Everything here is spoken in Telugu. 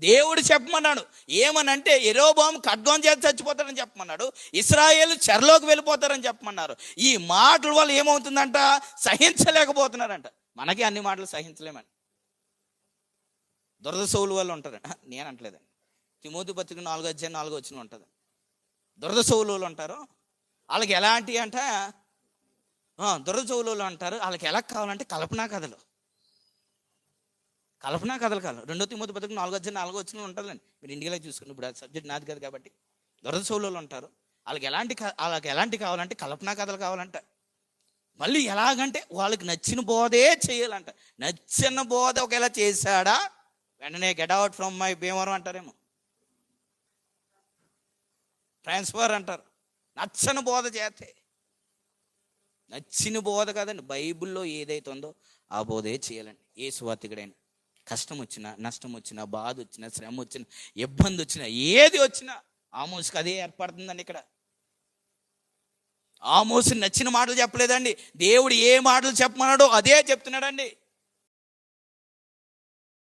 దేవుడు చెప్పమన్నాడు. ఏమనంటే ఎరోబాము ఖడ్గం చేసి చచ్చిపోతారని చెప్పమన్నాడు. ఇస్రాయేల్ చెరలోకి వెళ్ళిపోతారని చెప్పమన్నారు. ఈ మాటల వల్ల ఏమవుతుందంట? సహించలేకపోతున్నారంట. మనకి అన్ని మాటలు సహించలేమని దురద సౌలు వల్ల ఉంటారు నేను అంటలేదండి తిమోతి పత్రిక నాలుగు అధ్యాయం నాలుగు వచ్చిన ఉంటుంది. దురద సౌలు వాళ్ళు ఉంటారు. వాళ్ళకి ఎలాంటి అంట? దురద సౌలు వాళ్ళు అంటారు. వాళ్ళకి ఎలా కావాలంటే కల్పనా కథలు. కల్పనా కథలు కాదు రెండో తిమ్మతి పథకం నాలుగో వచ్చిన నాలుగో వచ్చిన ఉంటుందండి మీరు ఇండియాలో చూసుకుని ఇప్పుడు ఆ సబ్జెక్ట్ నాది కాదు కాబట్టి. దొరద సోలోలు ఉంటారు. వాళ్ళకి ఎలాంటి వాళ్ళకి ఎలాంటి కావాలంటే కల్పనా కథలు కావాలంట మళ్ళీ ఎలాగంటే వాళ్ళకి నచ్చిన బోధే చేయాలంట. నచ్చిన బోధ ఒకవేళ చేశాడా? వెంటనే get out from my Bhimavaram అంటారేమో. ట్రాన్స్ఫర్ అంటారు. నచ్చని బోధ చేస్తే. నచ్చిన బోధ కాదండి. బైబిల్లో ఏదైతే ఉందో ఆ బోధే చేయాలండి. ఏ సువార్తికుడైనా కష్టం వచ్చినా నష్టం వచ్చినా బాధ వచ్చినా శ్రమ వచ్చినా ఇబ్బంది వచ్చినా ఏది వచ్చినా ఆమోసుకి అదే ఏర్పడుతుందండి ఇక్కడ. ఆమోసు నచ్చిన మాటలు చెప్పలేదండి. దేవుడు ఏ మాటలు చెప్పమన్నాడో అదే చెప్తున్నాడండి.